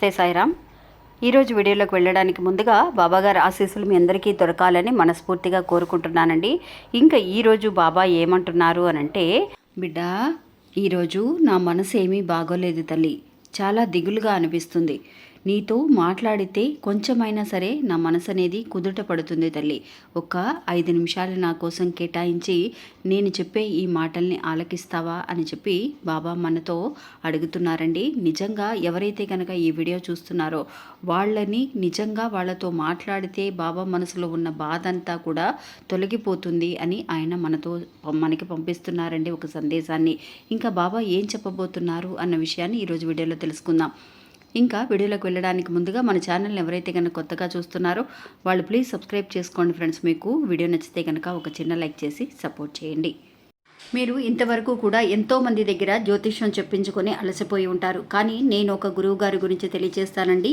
నమస్తే సాయిరామ్. ఈరోజు వీడియోలోకి వెళ్ళడానికి ముందుగా బాబాగారి ఆశీస్సులు మీ అందరికీ దొరకాలని మనస్ఫూర్తిగా కోరుకుంటున్నానండి. ఇంకా ఈరోజు బాబా ఏమంటున్నారు అని అంటే బిడ్డ ఈరోజు నా మనసు ఏమీ బాగోలేదు తల్లి. చాలా దిగులుగా అనిపిస్తుంది. నీతో మాట్లాడితే కొంచెమైనా సరే నా మనసు అనేది కుదుట పడుతుంది తల్లి. ఒక ఐదు నిమిషాలు నా కోసం కేటాయించి నేను చెప్పే ఈ మాటల్ని ఆలకిస్తావా అని చెప్పి బాబా మనతో అడుగుతున్నారండి. నిజంగా ఎవరైతే కనుక ఈ వీడియో చూస్తున్నారో వాళ్ళని నిజంగా వాళ్ళతో మాట్లాడితే బాబా మనసులో ఉన్న బాధ అంతా కూడా తొలగిపోతుంది అని ఆయన మనతో మనకి పంపిస్తున్నారండి ఒక సందేశాన్ని. ఇంకా బాబా ఏం చెప్పబోతున్నారు అన్న విషయాన్ని ఈరోజు వీడియోలో తెలుసుకుందాం. ఇంకా వీడియోలోకి వెళ్ళడానికి ముందుగా మన ఛానల్ని ఎవరైతే కనుక కొత్తగా చూస్తున్నారో వాళ్ళు ప్లీజ్ సబ్స్క్రైబ్ చేసుకోండి ఫ్రెండ్స్ మీకు వీడియో నచ్చితే కనుక ఒక చిన్న లైక్ చేసి సపోర్ట్ చేయండి. మీరు ఇంతవరకు కూడా ఎంతో మంది దగ్గర జ్యోతిష్యం చెప్పించుకొని అలసిపోయి ఉంటారు. కానీ నేను ఒక గురువు గారి గురించి తెలియజేస్తానండి.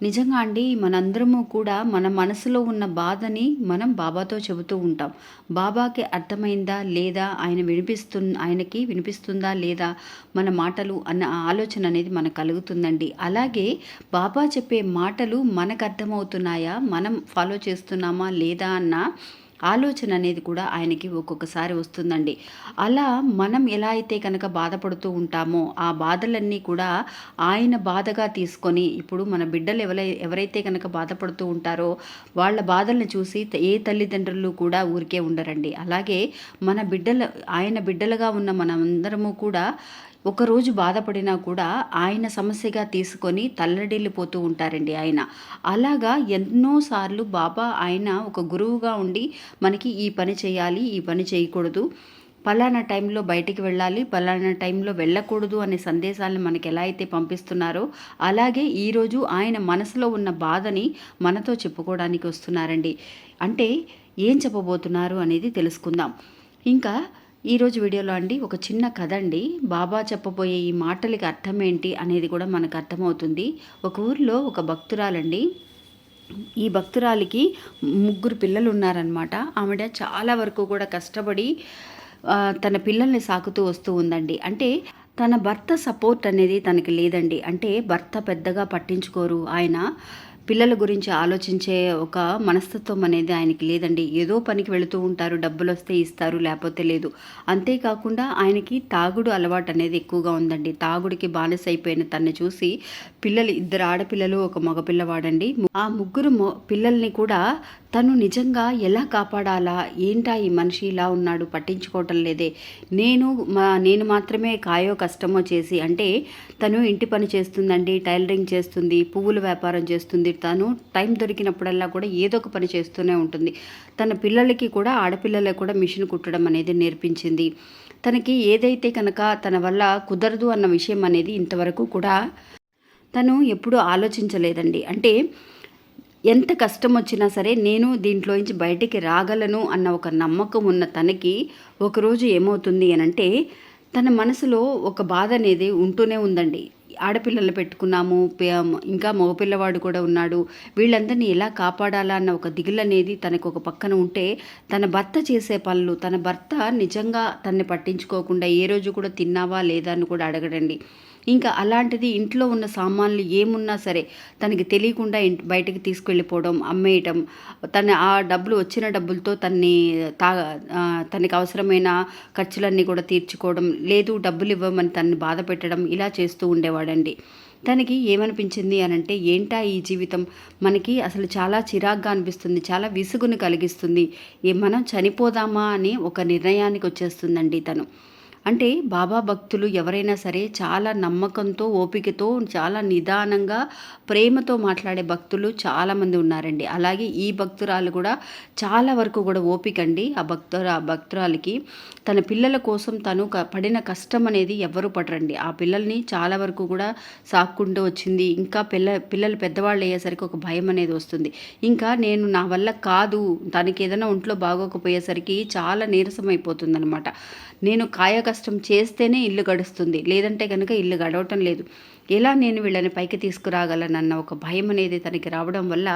నిజంగా అండి మనందరము కూడా మన మనసులో ఉన్న బాధని మనం బాబాతో చెబుతూ ఉంటాం. బాబాకి అర్థమైందా లేదా? ఆయన వినిపిస్తు ఆయనకి వినిపిస్తుందా లేదా మన మాటలు అన్న ఆలోచన అనేది మనకు కలుగుతుందండి. అలాగే బాబా చెప్పే మాటలు మనకు అర్థమవుతున్నాయా? మనం ఫాలో చేస్తున్నామా లేదా అన్న ఆలోచన అనేది కూడా ఆయనకి ఒక్కొక్కసారి వస్తుందండి. అలా మనం ఎలా అయితే కనుక బాధపడుతూ ఉంటామో ఆ బాధలన్నీ కూడా ఆయన బాధగా తీసుకొని ఇప్పుడు మన బిడ్డలు ఎవరై ఎవరైతే కనుక బాధపడుతూ ఉంటారో వాళ్ళ బాధల్ని చూసి ఏ తల్లిదండ్రులు కూడా ఊరికే ఉండరండి. అలాగే మన బిడ్డల ఆయన బిడ్డలుగా ఉన్న మనమందరము కూడా ఒకరోజు బాధపడినా కూడా ఆయన సమస్యగా తీసుకొని తల్లడిల్లిపోతూ ఉంటారండి ఆయన. అలాగా ఎన్నోసార్లు బాబా ఆయన ఒక గురువుగా ఉండి మనకి ఈ పని చేయాలి ఈ పని చేయకూడదు. పలానా టైంలో బయటికి వెళ్ళాలి పలానా టైంలో వెళ్ళకూడదు అనే సందేశాలను మనకి ఎలా అయితే పంపిస్తున్నారో అలాగే ఈరోజు ఆయన మనసులో ఉన్న బాధని మనతో చెప్పుకోవడానికి వస్తున్నారండి. అంటే ఏం చెప్పబోతున్నారు అనేది తెలుసుకుందాం. ఇంకా ఈరోజు వీడియోలో అండి ఒక చిన్న కథ అండి బాబా చెప్పబోయే ఈ మాటలకి అర్థం ఏంటి అనేది కూడా మనకు అర్థమవుతుంది. ఒక ఊరిలో ఒక భక్తురాలండి. ఈ భక్తురాలికి ముగ్గురు పిల్లలు ఉన్నారనమాట ఆవిడ చాలా వరకు కూడా కష్టపడి తన పిల్లల్ని సాకుతూ వస్తూ ఉందండి. అంటే తన భర్త సపోర్ట్ అనేది తనకి లేదండి. అంటే భర్త పెద్దగా పట్టించుకోరు. ఆయన పిల్లల గురించి ఆలోచించే ఒక మనస్తత్వం అనేది ఆయనకి లేదండి. ఏదో పనికి వెళుతూ ఉంటారు డబ్బులు వస్తే ఇస్తారు లేకపోతే లేదు. అంతేకాకుండా ఆయనకి తాగుడు అలవాటు అనేది ఎక్కువగా ఉందండి. తాగుడికి బానిస అయిపోయిన తన్ని చూసి పిల్లలు ఇద్దరు ఆడపిల్లలు ఒక మగపిల్లవాడండి. ఆ ముగ్గురు మొ పిల్లల్ని కూడా తను నిజంగా ఎలా కాపాడాలా? ఏంటా ఈ మనిషి ఇలా ఉన్నాడు? పట్టించుకోవటం లేదే. నేను మా నేను మాత్రమే కాయో కష్టమో చేసి అంటే తను ఇంటి పని చేస్తుందండి టైలరింగ్ చేస్తుంది పువ్వుల వ్యాపారం చేస్తుంది తను టైం దొరికినప్పుడల్లా కూడా ఏదో ఒక పని చేస్తూనే ఉంటుంది. తన పిల్లలకి కూడా ఆడపిల్లలకు కూడా మిషన్ కుట్టడం అనేది నేర్పించింది. తనకి ఏదైతే కనుక తన వల్ల కుదరదు అన్న విషయం అనేది ఇంతవరకు కూడా తను ఎప్పుడూ ఆలోచించలేదండి. అంటే ఎంత కష్టం వచ్చినా సరే నేను దీంట్లోంచి బయటికి రాగలను అన్న ఒక నమ్మకం ఉన్న తనకి ఒకరోజు ఏమవుతుంది అని అంటే తన మనసులో ఒక బాధ అనేది ఉంటూనే ఉందండి. ఆడపిల్లలు పెట్టుకున్నాము ఇంకా మగపిల్లవాడు కూడా ఉన్నాడు. వీళ్ళందరినీ ఎలా కాపాడాలా అన్న ఒక దిగులు అనేది తనకు ఒక పక్కన ఉంటే తన భర్త చేసే పనులు తన భర్త నిజంగా తన్ని పట్టించుకోకుండా ఏ రోజు కూడా తిన్నావా లేదా అని కూడా అడగడండి. ఇంకా అలాంటిది ఇంట్లో ఉన్న సామాన్లు ఏమున్నా సరే తనకి తెలియకుండా బయటకు తీసుకెళ్ళిపోవడం అమ్మేయటం తన ఆ డబ్బులు వచ్చిన డబ్బులతో తన్ని తా తనకి అవసరమైన ఖర్చులన్నీ కూడా తీర్చుకోవడం లేదు డబ్బులు ఇవ్వమని తన్ని బాధ పెట్టడం ఇలా చేస్తూ ఉండేవాడండి. తనకి ఏమనిపించింది అని అంటే ఏంటా ఈ జీవితం? మనకి అసలు చాలా చిరాగ్గా అనిపిస్తుంది చాలా విసుగును కలిగిస్తుంది. ఏ మనం చనిపోదామా అని ఒక నిర్ణయానికి వచ్చేస్తుందండి తను. అంటే బాబా భక్తులు ఎవరైనా సరే చాలా నమ్మకంతో ఓపికతో చాలా నిదానంగా ప్రేమతో మాట్లాడే భక్తులు చాలామంది ఉన్నారండి. అలాగే ఈ భక్తురాలు కూడా చాలా వరకు కూడా ఓపిక అండి ఆ భక్తురా భక్తురాలికి. తన పిల్లల కోసం తను క- పడిన కష్టం అనేది ఎవరు పడరండి. ఆ పిల్లల్ని చాలా వరకు కూడా సాక్కుంటూ వచ్చింది. ఇంకా పిల్ల పిల్లలు పెద్దవాళ్ళు అయ్యేసరికి ఒక భయం అనేది వస్తుంది. ఇంకా నేను నా వల్ల కాదు తనకి ఏదైనా ఒంట్లో బాగోకపోయేసరికి చాలా నీరసం అయిపోతుంది అనమాట నేను కాయ కష్టం చేస్తేనే ఇల్లు గడుస్తుంది. లేదంటే కనుక ఇల్లు గడవటం లేదు. ఎలా నేను వీళ్ళని పైకి తీసుకురాగలనన్న ఒక భయం అనేది తనకి రావడం వల్ల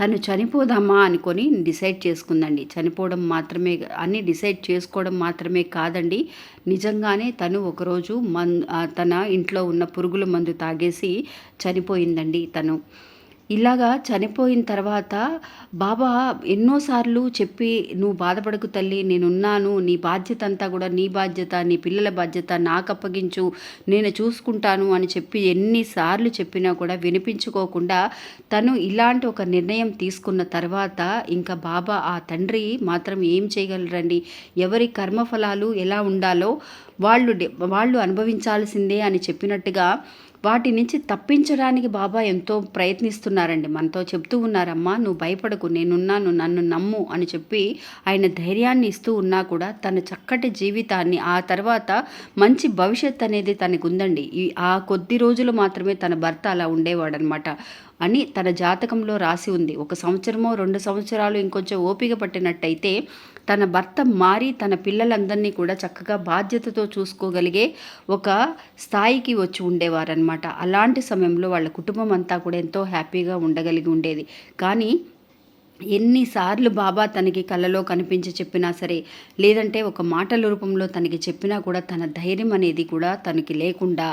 తను చనిపోదామా అనుకొని డిసైడ్ చేసుకుందండి. చనిపోవడం మాత్రమే అని డిసైడ్ చేసుకోవడం మాత్రమే కాదండి. నిజంగానే తను ఒకరోజు మన్ తన ఇంట్లో ఉన్న పురుగుల మందు తాగేసి చనిపోయిందండి తను. ఇలాగా చనిపోయిన తర్వాత బాబా ఎన్నోసార్లు చెప్పి నువ్వు బాధపడకు తల్లి నేనున్నాను నీ బాధ్యత అంతా కూడా నీ బాధ్యత నీ పిల్లల బాధ్యత నాకు అప్పగించు నేను చూసుకుంటాను అని చెప్పి ఎన్నిసార్లు చెప్పినా కూడా వినిపించుకోకుండా తను ఇలాంటి ఒక నిర్ణయం తీసుకున్న తర్వాత ఇంకా బాబా ఆ తండ్రి మాత్రం ఏం చేయగలరండి? ఎవరి కర్మఫలాలు ఎలా ఉండాలో వాళ్ళు వాళ్ళు అనుభవించాల్సిందే అని చెప్పినట్టుగా వాటి నుంచి తప్పించడానికి బాబా ఎంతో ప్రయత్నిస్తున్నారండి. మనతో చెప్తూ ఉన్నారమ్మా నువ్వు భయపడకు నేనున్నాను నన్ను నమ్ము అని చెప్పి ఆయన ధైర్యాన్ని ఇస్తూ ఉన్నా కూడా తన చక్కటి జీవితాన్ని ఆ తర్వాత మంచి భవిష్యత్ అనేది తనకు ఉందండి ఈ ఆ కొద్ది రోజులు మాత్రమే తన భర్త అలా ఉండేవాడనమాట అని తన జాతకంలో రాసి ఉంది. ఒక సంవత్సరమో రెండు సంవత్సరాలు ఇంకొంచెం ఓపిక పట్టినట్టయితే తన భర్త మారి తన పిల్లలందరినీ కూడా చక్కగా బాధ్యతతో చూసుకోగలిగే ఒక స్థాయికి వచ్చి ఉండేవారనమాట అలాంటి సమయంలో వాళ్ళ కుటుంబం అంతా కూడా ఎంతో హ్యాపీగా ఉండగలిగి ఉండేది. కానీ ఎన్నిసార్లు బాబా తనకి కళ్ళలో కనిపించి చెప్పినా సరే లేదంటే ఒక మాటల రూపంలో తనకి చెప్పినా కూడా తన ధైర్యం అనేది కూడా తనకి లేకుండా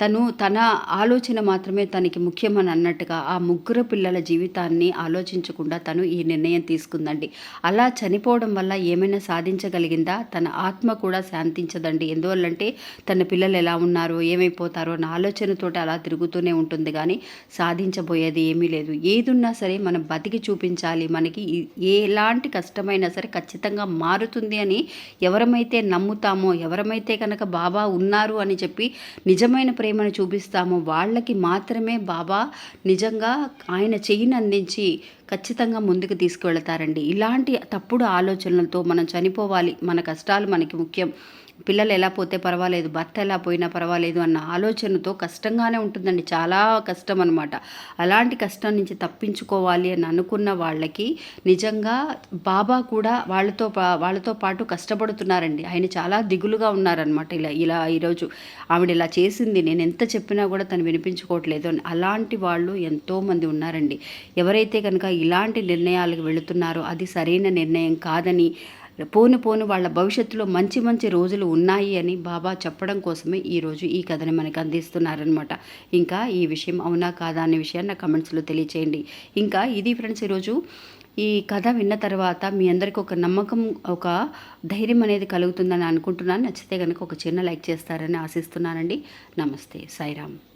తను తన ఆలోచన మాత్రమే తనకి ముఖ్యమని అన్నట్టుగా ఆ ముగ్గురు పిల్లల జీవితాన్ని ఆలోచించకుండా తను ఈ నిర్ణయం తీసుకుందండి. అలా చనిపోవడం వల్ల ఏమైనా సాధించగలిగిందా? తన ఆత్మ కూడా శాంతించదండి. ఎందువల్లంటే తన పిల్లలు ఎలా ఉన్నారో ఏమైపోతారో అన్న ఆలోచనతోటి అలా తిరుగుతూనే ఉంటుంది. కానీ సాధించబోయేది ఏమీ లేదు. ఏదున్నా సరే మనం బతికి చూపించాలి. మనకి ఎలాంటి కష్టమైనా సరే ఖచ్చితంగా మారుతుంది అని ఎవరమైతే నమ్ముతామో ఎవరమైతే కనుక బాబా ఉన్నారు అని చెప్పి నిజమైన ప్రేమను చూపిస్తామో వాళ్ళకి మాత్రమే బాబా నిజంగా ఆయన చెయ్యిని అందించి ఖచ్చితంగా ముందుకు తీసుకువెళతారండి. ఇలాంటి తప్పుడు ఆలోచనలతో మనం చనిపోవాలి. మన కష్టాలు మనకి ముఖ్యం. పిల్లలు ఎలా పోతే పర్వాలేదు భర్త ఎలా పోయినా పర్వాలేదు అన్న ఆలోచనతో కష్టంగానే ఉంటుందండి. చాలా కష్టం అనమాట అలాంటి కష్టం నుంచి తప్పించుకోవాలి అని అనుకున్న వాళ్ళకి నిజంగా బాబా కూడా వాళ్ళతో పా- వాళ్ళతో పాటు కష్టపడుతున్నారండి. ఆయన చాలా దిగులుగా ఉన్నారనమాట ఇలా ఇలా ఈరోజు ఆవిడ ఇలా చేసింది. నేను ఎంత చెప్పినా కూడా తను వినిపించుకోవట్లేదు అని. అలాంటి వాళ్ళు ఎంతోమంది ఉన్నారండి. ఎవరైతే కనుక ఇలాంటి నిర్ణయాలకు వెళుతున్నారో అది సరైన నిర్ణయం కాదని పోను పోను వాళ్ళ భవిష్యత్తులో మంచి మంచి రోజులు ఉన్నాయి అని బాబా చెప్పడం కోసమే ఈరోజు ఈ కథని మనకు అందిస్తున్నారనమాట ఇంకా ఈ విషయం అవునా కాదా అనే విషయాన్ని నా కమెంట్స్లో తెలియచేయండి. ఇంకా ఇది ఫ్రెండ్స్ ఈరోజు ఈ కథ విన్న తర్వాత మీ అందరికీ ఒక నమ్మకం ఒక ధైర్యం అనేది కలుగుతుందని అనుకుంటున్నాను. నచ్చితే కనుక ఒక చిన్న లైక్ చేస్తారని ఆశిస్తున్నానండి. నమస్తే. సాయిరామ్.